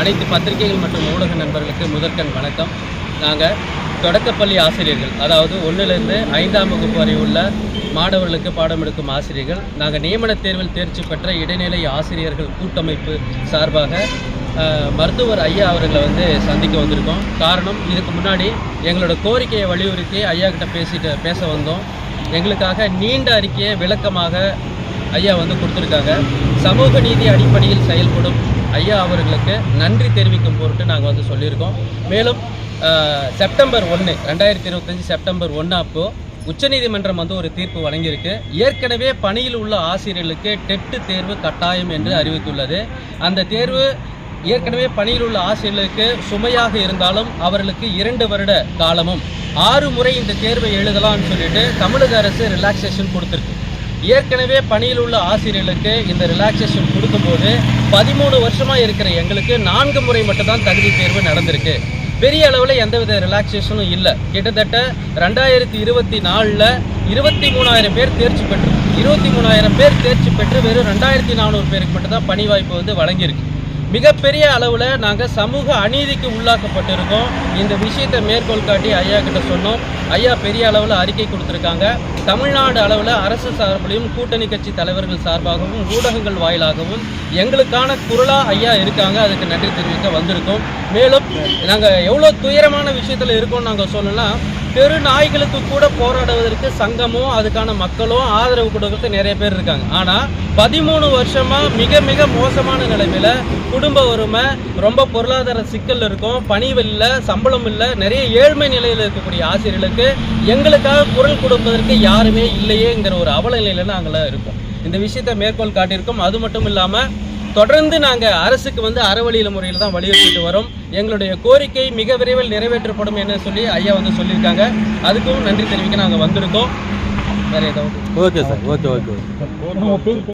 அனைத்து பத்திரிகைகள் மற்றும் ஊடக நண்பர்களுக்கு முதற்கண் வணக்கம். நாங்கள் தொடக்கப்பள்ளி ஆசிரியர்கள் அதாவது ஒன்றிலிருந்து ஐந்தாம் வகுப்பு வரை உள்ள மாணவர்களுக்கு பாடம் எடுக்கும் ஆசிரியர்கள். நாங்கள் நியமனத் தேர்வில் தேர்ச்சி பெற்ற இடைநிலை ஆசிரியர்கள் கூட்டமைப்பு சார்பாக மருத்துவர் ஐயா அவர்களை வந்து சந்திக்க வந்திருக்கோம். காரணம் இதுக்கு முன்னாடி எங்களோட கோரிக்கையை வலியுறுத்தி ஐயா கிட்ட பேசிட்டு பேச வந்தோம். எங்களுக்காக நீண்ட அறிக்கையை விளக்கமாக ஐயா வந்து கொடுத்துருக்காங்க. சமூக நீதி அடிப்படையில் செயல்படும் ஐயா அவர்களுக்கு நன்றி தெரிவிக்கும் பொருட்டு நாங்கள் வந்து சொல்லியிருக்கோம். மேலும் செப்டம்பர் ஒன்று ரெண்டாயிரத்தி இருபத்தஞ்சி செப்டம்பர் ஒன்று அப்போ உச்சநீதிமன்றம் வந்து ஒரு தீர்ப்பு வழங்கியிருக்கு. ஏற்கனவே பணியில் உள்ள ஆசிரியர்களுக்கு டெட்டு தேர்வு கட்டாயம் என்று அறிவித்துள்ளது. அந்த தேர்வு ஏற்கனவே பணியில் உள்ள ஆசிரியர்களுக்கு சுமையாக இருந்தாலும் அவர்களுக்கு இரண்டு வருட காலமும். ஆறு முறை இந்த தேர்வை எழுதலாம்னு சொல்லிட்டு தமிழக அரசு ரிலாக்ஸேஷன் கொடுத்துருக்கு. ஏற்கனவே பணியில் உள்ள ஆசிரியர்களுக்கு இந்த ரிலாக்ஸேஷன் கொடுக்கும்போது பதிமூணு வருஷமாக இருக்கிற எங்களுக்கு நான்கு முறை மட்டும்தான் தகுதி தேர்வு நடந்திருக்கு. பெரிய அளவில் எந்தவித ரிலாக்ஸேஷனும் இல்லை. கிட்டத்தட்ட ரெண்டாயிரத்தி இருபத்தி நாலில் இருபத்தி மூணாயிரம் பேர் தேர்ச்சி பெற்று இருபத்தி மூணாயிரம் பேர் தேர்ச்சி பெற்று வெறும் ரெண்டாயிரத்தி நானூறு பேருக்கு மட்டும்தான் பணி வாய்ப்பு வந்து வழங்கியிருக்கு. மிகப்பெரிய அளவில் நாங்கள் சமூக அநீதிக்கு உள்ளாக்கப்பட்டிருக்கோம். இந்த விஷயத்தை மேற்கோள் காட்டி ஐயா கிட்ட சொன்னோம். ஐயா பெரிய அளவில் அறிக்கை கொடுத்துருக்காங்க. தமிழ்நாடு அளவில் அரசு சார்பிலையும் கூட்டணி கட்சி தலைவர்கள் சார்பாகவும் ஊடகங்கள் வாயிலாகவும் எங்களுக்கான குரலாக ஐயா இருக்காங்க. அதுக்கு நன்றி தெரிவிக்க வந்திருக்கோம். மேலும் நாங்கள் எவ்வளோ துயரமான விஷயத்தில் இருக்கோம்னு நாங்கள் சொல்லலாம். தெரு நாய்களுக்கு கூட போராடுவதற்கு சங்கமும் அதுக்கான மக்களும் ஆதரவு கொடுக்கறது நிறைய பேர் இருக்காங்க. ஆனால் பதிமூணு வருஷமாக மிக மிக மோசமான நிலைமையில் குடும்ப வறுமை ரொம்ப பொருளாதார சிக்கல் இருக்கும் பணிவு இல்லை சம்பளம் இல்லை நிறைய ஏழ்மை நிலையில் இருக்கக்கூடிய ஆசிரியர்களுக்கு எங்களுக்காக குரல் கொடுப்பதற்கு யாருமே இல்லையேங்கிற ஒரு அவல நிலையில நாங்களாம் இருக்கோம். இந்த விஷயத்தை மேற்கோள் காட்டியிருக்கோம். அது மட்டும் இல்லாமல் தொடர்ந்து நாங்கள் அரசுக்கு வந்து அறவழியில முறையில் தான் வலியுறுத்திட்டு வரோம். எங்களுடைய கோரிக்கை மிக விரைவில் நிறைவேற்றப்படும் என்று சொல்லி ஐயா வந்து சொல்லியிருக்காங்க. அதுக்கும் நன்றி தெரிவிக்க நாங்கள் வந்திருக்கோம். வேற ஏதாவது? Okay sir okay okay